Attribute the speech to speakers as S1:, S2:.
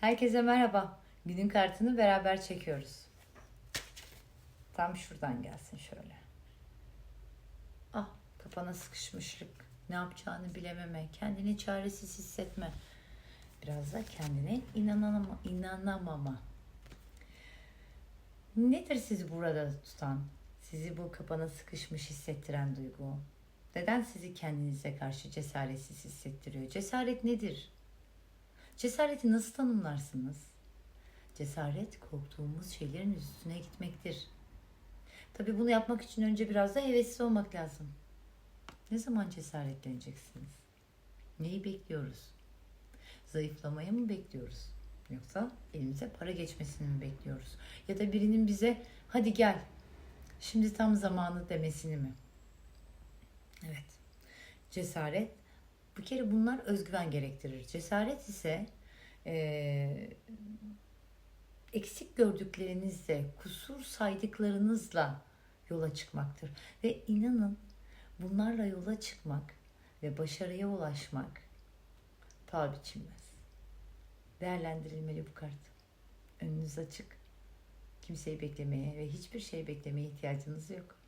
S1: Herkese merhaba. Günün kartını beraber çekiyoruz. Tam şuradan gelsin şöyle. Ah kafana sıkışmışlık. Ne yapacağını bilememe, kendini çaresiz hissetme. Biraz da kendine inanamama, inanamama. Nedir sizi burada tutan, sizi bu kapana sıkışmış hissettiren duygu? Neden sizi kendinize karşı cesaretsiz hissettiriyor? Cesaret nedir? Cesareti nasıl tanımlarsınız? Cesaret korktuğumuz şeylerin üstüne gitmektir. Tabii bunu yapmak için önce biraz da hevesli olmak lazım. Ne zaman cesaretleneceksiniz? Neyi bekliyoruz? Zayıflamayı mı bekliyoruz? Yoksa elimize para geçmesini mi bekliyoruz? Ya da birinin bize hadi gel şimdi tam zamanı demesini mi? Evet. Cesaret bir kere bunlar özgüven gerektirir. Cesaret ise eee, eksik gördüklerinizle, kusur saydıklarınızla yola çıkmaktır. Ve inanın bunlarla yola çıkmak ve başarıya ulaşmak paha biçilmez. Değerlendirilmeli bu kart. Önünüz açık. Kimseyi beklemeye ve hiçbir şey beklemeye ihtiyacınız yok.